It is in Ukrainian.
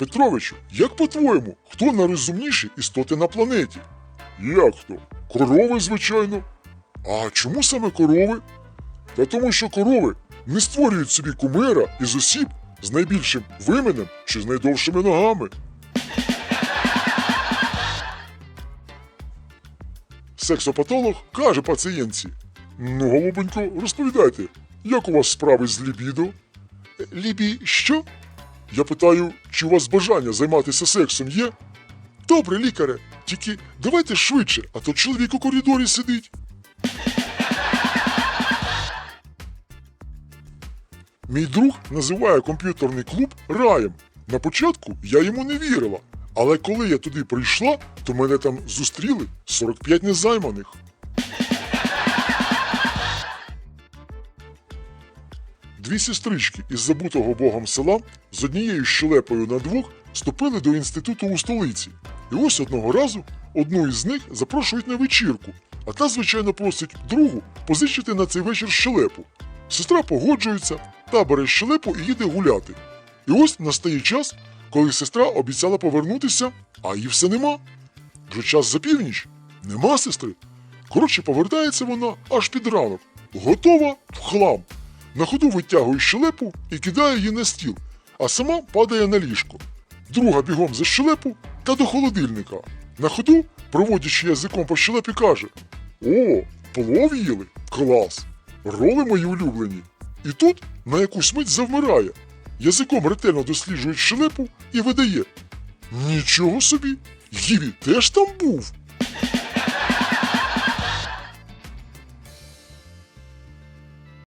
Петровичу, як по-твоєму, хто найрозумніші істоти на планеті? Як хто? Корови, звичайно. А чому саме корови? Та тому, що корови не створюють собі кумира із осіб з найбільшим вименем чи з найдовшими ногами. Сексопатолог каже пацієнтці: Ну, голубенько, розповідайте, як у вас справи з лібідо? «Е, Лібі, що? Я питаю, чи у вас бажання займатися сексом є? Добре, лікаре, тільки давайте швидше, а то чоловік у коридорі сидить. Мій друг називає комп'ютерний клуб раєм. На початку я йому не вірила, але коли я туди прийшла, то мене там зустріли 45 незайманих. Дві сестрички із забутого богом села з однією щелепою на двох вступили до інституту у столиці. І ось одного разу одну із них запрошують на вечірку, а та, звичайно, просить другу позичити на цей вечір щелепу. Сестра погоджується, та бере щелепу і їде гуляти. І ось настає час, коли сестра обіцяла повернутися, а її все нема. Вже час за північ. Нема сестри. Коротше, повертається вона аж під ранок. Готова в хлам. На ходу витягує щелепу і кидає її на стіл, а сама падає на ліжко. Друга бігом за щелепу та до холодильника. На ходу, проводячи язиком по щелепі, каже: О, плов їли? Клас! Роли мої улюблені. І тут на якусь мить завмирає. Язиком ретельно досліджує щелепу і видає. Нічого собі! Гіві теж там був.